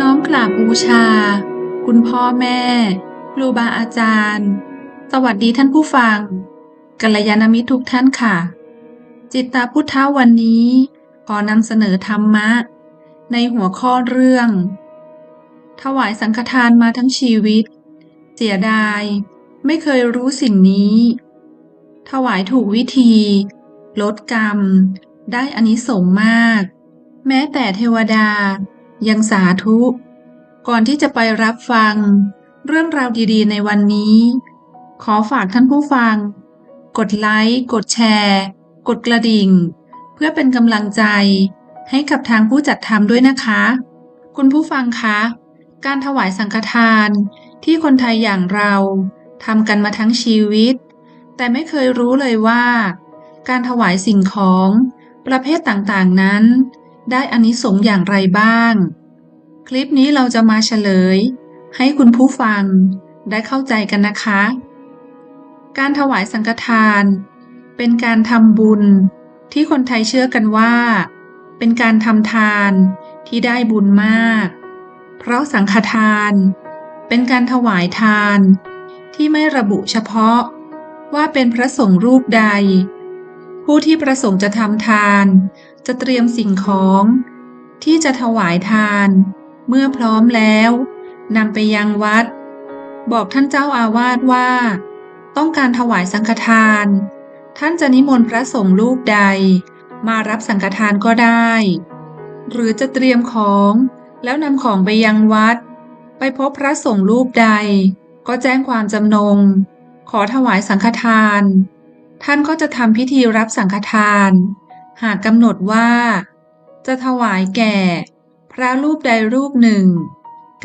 น้อมกราบบูชา คุณพ่อแม่ ครูบาอาจารย์ สวัสดีท่านผู้ฟัง กัลยาณมิตรทุกท่านค่ะ จิตตาพุทธาวันนี้ ขอนำเสนอธรรมะ ในหัวข้อเรื่อง ถวายสังฆทานมาทั้งชีวิต เสียดาย ไม่เคยรู้สิ่งนี้ ถวายถูกวิธี ลดกรรม ได้อานิสงส์มาก แม้แต่เทวดา ยังสาธุ ก่อนที่จะไปรับฟัง เรื่องราวดีๆ ในวันนี้ ขอฝากท่านผู้ฟัง กดไลค์ กดแชร์ กดกระดิ่ง เพื่อเป็นกำลังใจ ให้กับทางผู้จัดทำด้วยนะคะ คุณผู้ฟังคะ การถวายสังฆทานที่คนไทยอย่างเราทำกันมาทั้งชีวิต แต่ไม่เคยรู้เลยว่า การถวายสิ่งของประเภทต่างๆนั้น ได้อานิสงส์อย่างไรบ้าง คลิปนี้เราจะมาเฉลย ให้คุณผู้ฟังได้เข้าใจกันนะคะ การถวายสังฆทาน เป็นการทำบุญที่คนไทยเชื่อกันว่า เป็นการทำทานที่ได้บุญมาก เพราะสังฆทาน เป็นการถวายทานที่ไม่ระบุเฉพาะว่าเป็นพระสงฆ์รูปใด ผู้ที่ประสงค์จะทำทาน จะเตรียมสิ่งของ ที่จะถวายทาน เมื่อพร้อมแล้วนำไปยังวัด บอกท่านเจ้าอาวาสว่า ต้องการถวายสังฆทาน ท่านจะนิมนต์พระสงฆ์รูปใด มารับสังฆทานก็ได้ หรือจะเตรียมของแล้วนำของไปยังวัด ไปพบพระสงฆ์รูปใด ก็แจ้งความจำนง ขอถวายสังฆทาน ท่านก็จะทำพิธีรับสังฆทาน หากกำหนดว่า จะถวายแก่ พระรูปใดรูปหนึ่ง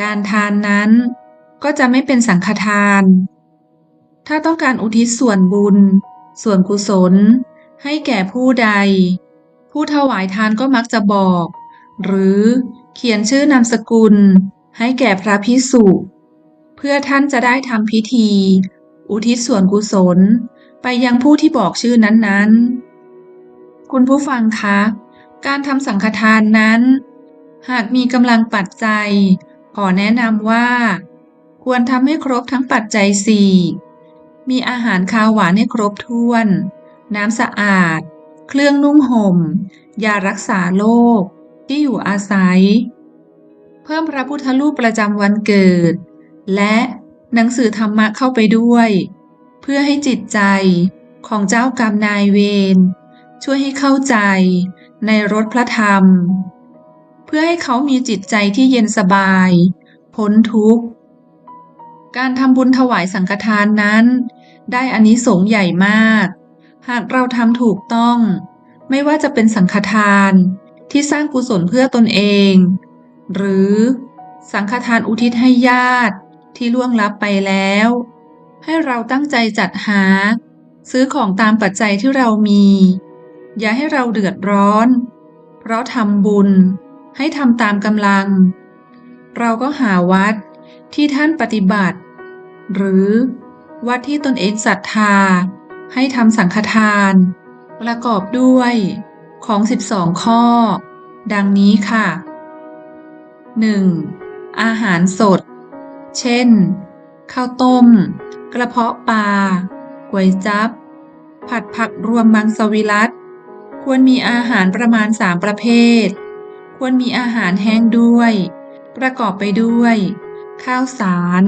การทานนั้นก็จะไม่เป็นสังฆทาน ถ้าต้องการอุทิศส่วนบุญ ส่วนกุศล ให้แก่ผู้ใด ผู้ถวายทานก็มักจะบอก หรือเขียนชื่อนามสกุล ให้แก่พระพิสุเพื่อท่านจะได้ทำพิธี อุทิศส่วนกุศล ไปยังผู้ที่บอกชื่อนั้นๆ คุณผู้ฟังคะ การทำสังฆทานนั้น หากมีกำลังปัจจัย ขอแนะนำว่า ควรทำให้ครบทั้งปัจจัยสี่มีอาหารคาวหวานให้ครบถ้วน น้ำสะอาด เครื่องนุ่งห่ม ยารักษาโรคที่อยู่อาศัย เพิ่มพระพุทธรูปประจำวันเกิด และหนังสือธรรมะเข้าไปด้วย เพื่อให้จิตใจของเจ้ากรรมนายเวร ช่วยให้เข้าใจในรถพระธรรม เพื่อให้เขามีจิตใจที่เย็นสบาย พ้นทุกข์ การทำบุญถวายสังฆทานนั้น ได้อานิสงส์ใหญ่มาก หากเราทำถูกต้อง ไม่ว่าจะเป็นสังฆทานที่สร้างกุศลเพื่อตนเอง หรือสังฆทานอุทิศให้ญาติที่ล่วงลับไปแล้ว ให้เราตั้งใจจัดหา ซื้อของตามปัจจัยที่เรามี อย่าให้เราเดือดร้อน เพราะทำบุญให้ทำตามกำลัง เราก็หาวัดที่ท่านปฏิบัติ หรือวัดที่ตนเองศรัทธา ให้ทำสังฆทาน ประกอบด้วยของ 12 ข้อ ดังนี้ค่ะ 1. อาหารสด เช่น ข้าวต้ม กระเพาะปลาก๋วยจับ ผัดผักรวมมังสวิรัต ควรมีอาหารประมาณ 3 ประเภท ควรมีอาหารแห้งด้วย ประกอบไปด้วย ข้าวสาร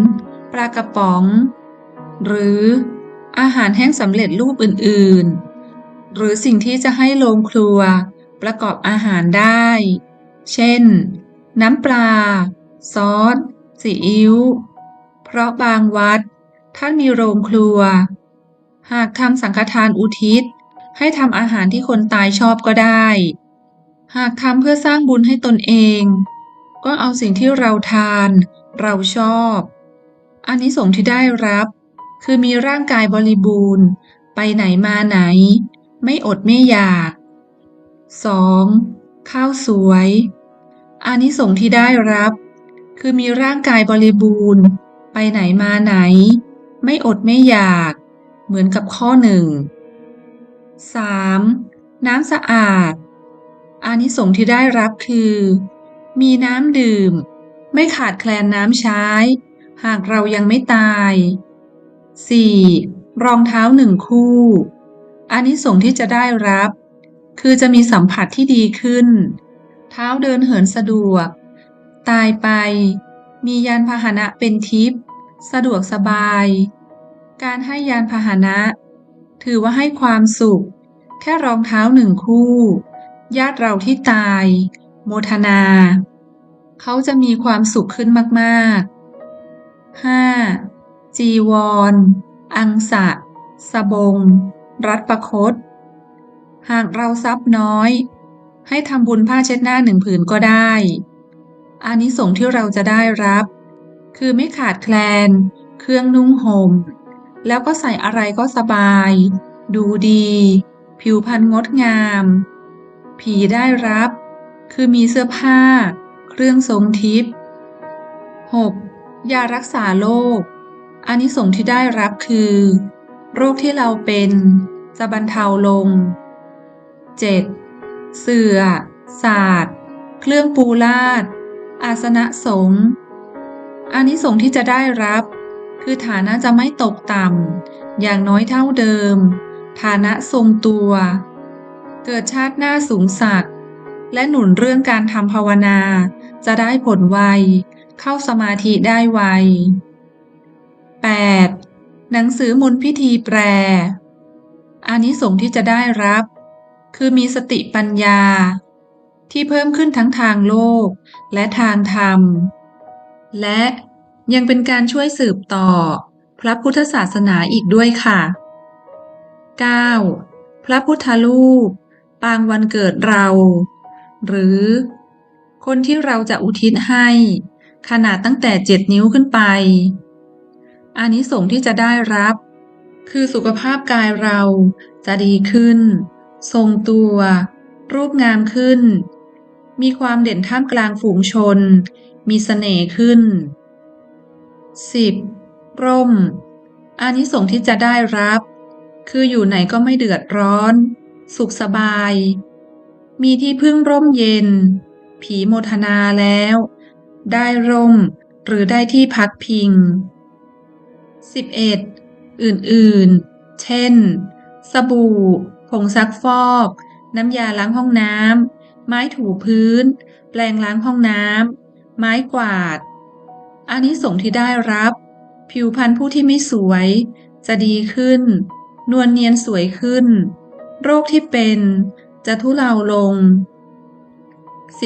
ปลากระป๋อง หรืออาหารแห้งสำเร็จรูปอื่น ๆ หรือสิ่งที่จะให้โรงครัว ประกอบอาหารได้ เช่น น้ำปลา ซอสซีอิ๊ว เพราะบางวัด ท่านมีโรงครัว หากทำสังฆทานอุทิศ ให้ทำอาหารที่คนตายชอบก็ได้ หากทำเพื่อสร้างบุญให้ตนเอง ก็เอาสิ่งที่เราทาน เราชอบอันนี้สงที่ได้รับ คือมีร่างกายบริบูรณ์ ไปไหนมาไหน ไม่อดไม่อยาก 2. ข้าวสวยอานิสงส์ที่ได้รับ คือมีร่างกายบริบูรณ์ ไปไหนมาไหน ไม่อดไม่อยาก เหมือนกับข้อหนึ่ง 3. น้ำสะอาด อานิสงส์ที่ได้รับคือ มีน้ำดื่ม ไม่ขาดแคลนน้ำใช้ หากเรายังไม่ตาย 4. รองเท้าหนึ่งคู่ อานิสงส์ที่จะได้รับ คือจะมีสัมผัสที่ดีขึ้น เท้าเดินเหินสะดวก ตายไป มียานพาหนะเป็นทิพย์ สะดวกสบาย การให้ยานพาหนะ ถือว่าให้ความสุข แค่รองเท้าหนึ่งคู่ ญาติเราที่ตาย โมทนา เขาจะมีความสุขขึ้นมากๆ 5. จีวร อังสะ สบง รัดประคต หากเราทรัพย์น้อย ให้ทำบุญผ้าเช็ดหน้าหนึ่งผืนก็ได้อานิสงส์ที่เราจะได้รับ คือไม่ขาดแคลน เครื่องนุ่งหม่ม แล้วก็ใส่อะไรก็สบาย ดูดี ผิวพรรณงดงาม ผีได้รับ คือมีเสื้อผ้า เครื่องทรงทิพย์ 6. ยารักษาโรคอานิสงส์ที่ได้รับคือ โรคที่เราเป็นจะบรรเทาลง 7. เสื่อ ศาสตร์ เครื่องปูลาด อาสนะสงฆ์อานิสงส์ที่จะได้รับ คือฐานะจะไม่ตกต่ำ อย่างน้อยเท่าเดิม ฐานะทรงตัว เกิดชาติหน้าสูงสักดิ์และหนุนเรื่องการทำภาวนา จะได้ผลไว เข้าสมาธิได้ไว 8. หนังสือมนพิธีแปลอานิสงส์ที่จะได้รับ คือมีสติปัญญา ที่เพิ่มขึ้นทั้งทางโลกและทางธรรม และ ยังเป็นการช่วยสืบต่อ พระพุทธศาสนาอีกด้วยค่ะ 9. พระพุทธรูป ปางวันเกิดเรา หรือ คนที่เราจะอุทิศให้ ขนาดตั้งแต่เจ็ดนิ้วขึ้นไปอานิสงส์ที่จะได้รับ คือสุขภาพกายเราจะดีขึ้น ทรงตัว รูปงามขึ้น มีความเด่นท่ามกลางฝูงชน มีเสน่ห์ขึ้น 10. ร่ม อานิสงส์ที่จะได้รับ คืออยู่ไหนก็ไม่เดือดร้อน สุขสบาย มีที่พึ่งร่มเย็น ผีโมทนาแล้ว ได้ร่ม หรือได้ที่พักพิง 11. อื่นๆ เช่น สบู่ ผงซักฟอก น้ำยาล้างห้องน้ำ ไม้ถูพื้น แปรงล้างห้องน้ำ ไม้กวาด อานิสงส์ที่ได้รับ ผิวพรรณผู้ที่ไม่สวย จะดีขึ้น นวลเนียนสวยขึ้น โรคที่เป็นจะทุเลาลง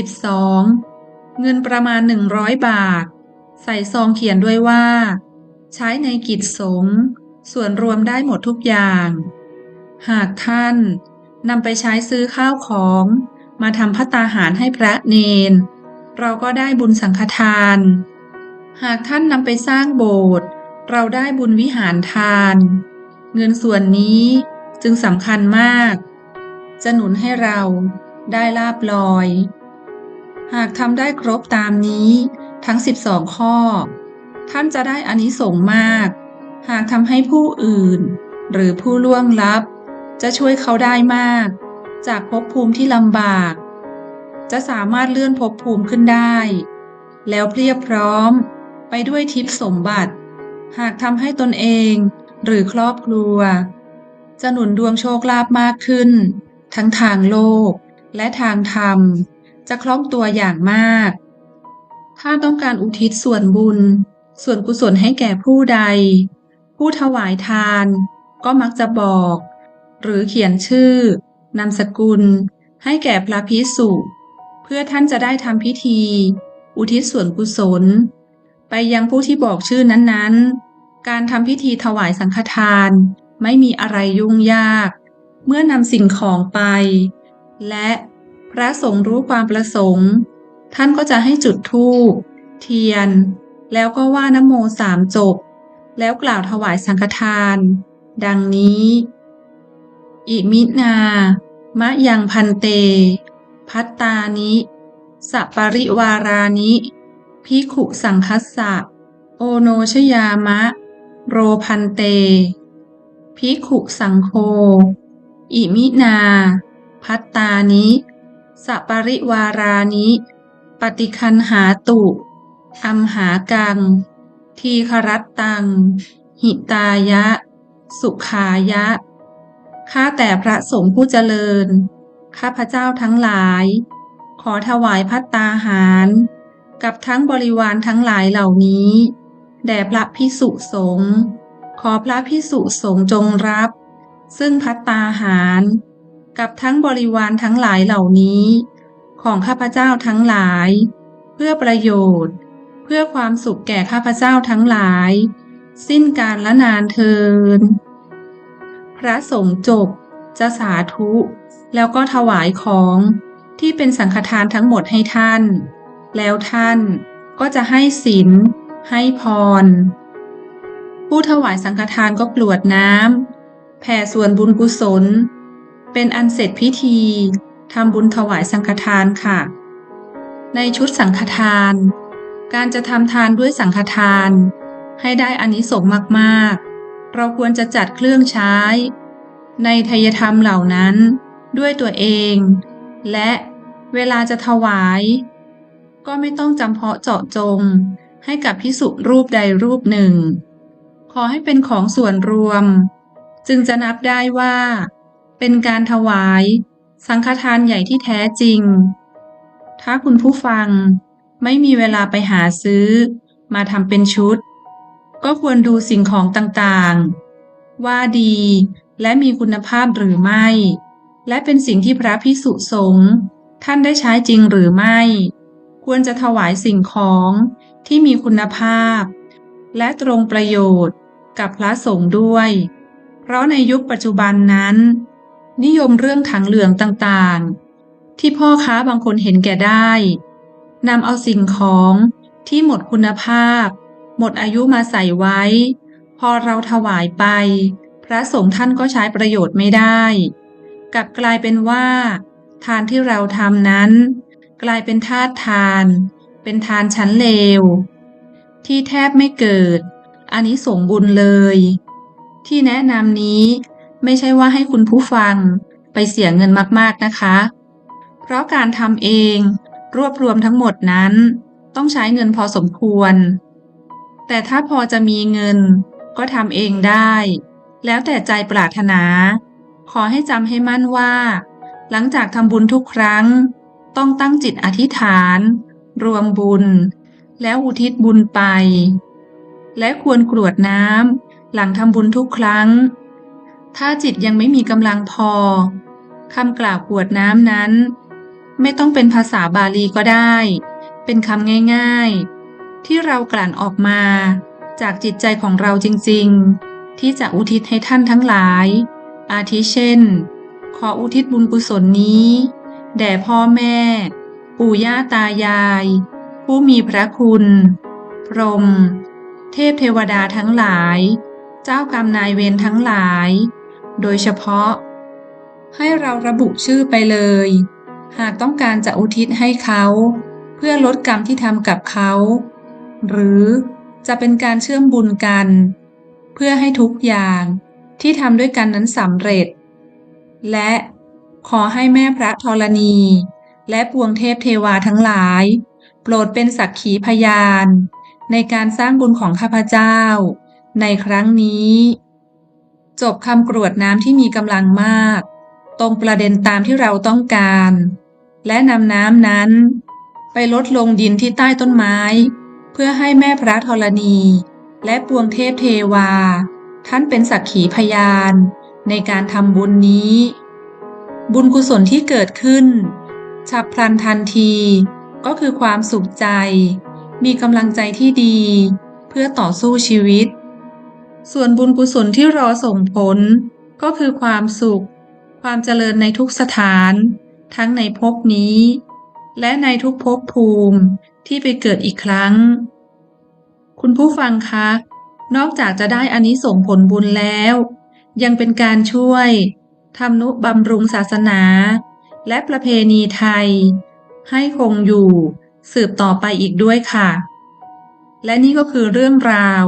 12. เงินประมาณ 100 บาท ใส่ซองเขียนด้วยว่า ใช้ในกิจสงฆ์ส่วนรวมได้หมดทุกอย่าง หากท่านนำไปใช้ซื้อข้าวของ มาทำพัตตาหารให้พระเนน เราก็ได้บุญสังฆทาน หากท่านนำไปสร้างโบสถ์เราได้บุญวิหารทาน เงินส่วนนี้จึงสำคัญมาก จะหนุนให้เราได้ลาบลอย หากทำได้ครบตามนี้ทั้ง 12 ข้อ ท่านจะได้อานิสงส์มาก หากทำให้ผู้อื่น หรือผู้ล่วงลับ จะช่วยเขาได้มาก จากภพภูมิที่ลำบาก จะสามารถเลื่อนภพภูมิขึ้นได้ แล้วเพรียบพร้อม ไปด้วยทิพย์สมบัติ หากทำให้ตนเองหรือครอบครัว จะหนุนดวงโชคลาภมากขึ้น ทั้งทางโลกและทางธรรม จะคล่องตัวอย่างมาก ถ้าต้องการอุทิศส่วนบุญ ส่วนกุศลให้แก่ผู้ใด ผู้ถวายทาน ก็มักจะบอก หรือเขียนชื่อนามสกุล ให้แก่พระพิสุเพื่อท่านจะได้ทำพิธี อุทิศส่วนกุศล ไปยังผู้ที่บอกชื่อนั้นๆ การทำพิธีถวายสังฆทาน ไม่มีอะไรยุ่งยาก เมื่อนำสิ่งของไป และพระสงฆ์รู้ความประสงค์ ท่านก็จะให้จุดธูปเทียน แล้วก็ว่านโมสามจบ แล้วกล่าวถวายสังฆทาน ดังนี้อิมินามะยังพันเต พัตตานิ สัปริวารานิ พิขุสังคัสสะ โอโนชยามะ โรพันเต พิขุสังโฆอิมินา พัตตานิสัปริวารานิ ปฏิคันหาตุอัมหากัง ทีครัตตัง หิตายะ สุขายะ ข้าแต่พระสงฆ์ผู้เจริญ ข้าพระเจ้าทั้งหลาย ขอถวายพัตตาหาร กับทั้งบริวารทั้งหลายเหล่านี้ แด่พระพิสุสงฆ์ขอพระพิสุสงฆ์จงรับ ซึ่งพัตตาหาร กับทั้งบริวารทั้งหลายเหล่านี้ ของข้าพเจ้าทั้งหลาย เพื่อประโยชน์ เพื่อความสุขแก่ข้าพเจ้าทั้งหลาย สิ้นการละนานเทินพระสงฆ์จบจะสาธุ แล้วก็ถวายของที่เป็นสังฆทานทั้งหมดให้ท่าน แล้วท่านก็จะให้ศีลให้พร ผู้ถวายสังฆทานก็กรวดน้ำแผ่ส่วนบุญกุศล เป็นอันเสร็จพิธีทำบุญถวายสังฆทานค่ะ ในชุดสังฆทาน การจะทำทานด้วยสังฆทาน ให้ได้อานิสงส์มากๆ เราควรจะจัดเครื่องใช้ ในทายธรรมเหล่านั้นด้วยตัวเอง และเวลาจะถวาย ก็ไม่ต้องจำเพาะเจาะจง ให้กับพิสุรูปใดรูปหนึ่ง ขอให้เป็นของส่วนรวม จึงจะนับได้ว่า เป็นการถวาย สังฆทานใหญ่ที่แท้จริง ถ้าคุณผู้ฟังไม่มีเวลาไปหาซื้อ มาทำเป็นชุด ก็ควรดูสิ่งของต่างๆ ว่าดีและมีคุณภาพหรือไม่ และเป็นสิ่งที่พระพิสุสงฆ์ท่านได้ใช้จริงหรือไม่ ควรจะถวายสิ่งของที่มีคุณภาพ และตรงประโยชน์กับพระสงฆ์ด้วย เพราะในยุคปัจจุบันนั้น นิยมเรื่องถังเหลืองต่างๆ ที่พ่อค้าบางคนเห็นแก่ได้นำเอาสิ่งของที่หมดคุณภาพ หมดอายุมาใส่ไว้ พอเราถวายไป พระสงฆ์ท่านก็ใช้ประโยชน์ไม่ได้ กลับกลายเป็นว่า ทานที่เราทำนั้น กลายเป็นธาตุทาน เป็นทานชั้นเลว ที่แทบไม่เกิดอันนี้สงบุญเลย ที่แนะนำนี้ไม่ใช่ว่าให้คุณผู้ฟังไปเสียเงินมากๆนะคะ เพราะการทำเองรวบรวมทั้งหมดนั้น ต้องใช้เงินพอสมควร แต่ถ้าพอจะมีเงินก็ทำเองได้ แล้วแต่ใจปรารถนา ขอให้จำให้มั่นว่า หลังจากทำบุญทุกครั้ง ต้องตั้งจิตอธิษฐาน รวมบุญ แล้วอุทิศบุญไป และควรกรวดน้ำหลังทำบุญทุกครั้ง ถ้าจิตยังไม่มีกำลังพอคำกล่าวกรวดน้ำนั้น ไม่ต้องเป็นภาษาบาลีก็ได้ เป็นคำง่าย ๆ ที่เรากลั่นออกมา จากจิตใจของเราจริง ๆ ที่จะอุทิศให้ท่านทั้งหลาย อาทิเช่น ขออุทิศบุญกุศลนี้ แด่พ่อแม่ ปู่ย่าตายาย ผู้มีพระคุณ พรหมเทพเทวดาทั้งหลาย เจ้ากรรมนายเวรทั้งหลาย โดยเฉพาะ ให้เราระบุชื่อไปเลย หากต้องการจะอุทิศให้เขา เพื่อลดกรรมที่ทำกับเขา หรือจะเป็นการเชื่อมบุญกัน เพื่อให้ทุกอย่างที่ทำด้วยกันนั้นสำเร็จ และ ขอให้แม่พระธรณี และปวงเทพเทวาทั้งหลาย โปรดเป็นสักขีพยาน ในการสร้างบุญของข้าพเจ้า ในครั้งนี้ จบคำกรวดน้ำที่มีกำลังมาก ตรงประเด็นตามที่เราต้องการ และนำน้ำนั้น ไปลดลงดินที่ใต้ต้นไม้ เพื่อให้แม่พระธรณี และปวงเทพเทวา ท่านเป็นสักขีพยาน ในการทำบุญนี้ บุญกุศลที่เกิดขึ้น ฉับพลันทันที ก็คือความสุขใจ มีกำลังใจที่ดี เพื่อต่อสู้ชีวิต ส่วนบุญกุศลที่รอส่งผล ก็คือความสุข ความเจริญในทุกสถาน ทั้งในภพนี้ และในทุกภพภูมิที่ไปเกิดอีกครั้ง คุณผู้ฟังคะ นอกจากจะได้อานิสงส์ผลบุญแล้ว ยังเป็นการช่วย ทำนุบำรุงศาสนา และประเพณีไทย ให้คงอยู่สืบต่อไปอีกด้วยค่ะ และนี่ก็คือเรื่องราว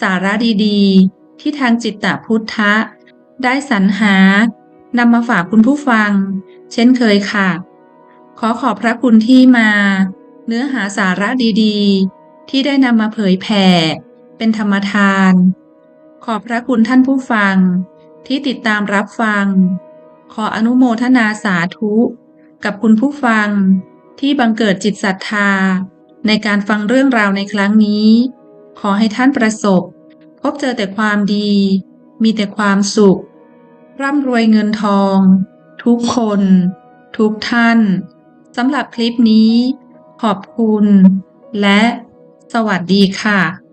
สาระดีๆ ที่ทางจิตตพุทธะ ได้สรรหานำมาฝากคุณผู้ฟัง เช่นเคยค่ะ ขอขอบพระคุณที่มา เนื้อหาสาระดีๆ ที่ได้นำมาเผยแผ่ เป็นธรรมทาน ขอบพระคุณท่านผู้ฟัง ที่ติดตามรับฟัง ขออนุโมทนาสาธุ กับคุณผู้ฟังที่บังเกิดจิตศรัทธา ในการฟังเรื่องราวในครั้งนี้ ขอให้ท่านประสบ พบเจอแต่ความดี มีแต่ความสุข ร่ำรวยเงินทอง ทุกคน ทุกท่านสำหรับคลิปนี้ ขอบคุณ และ สวัสดีค่ะ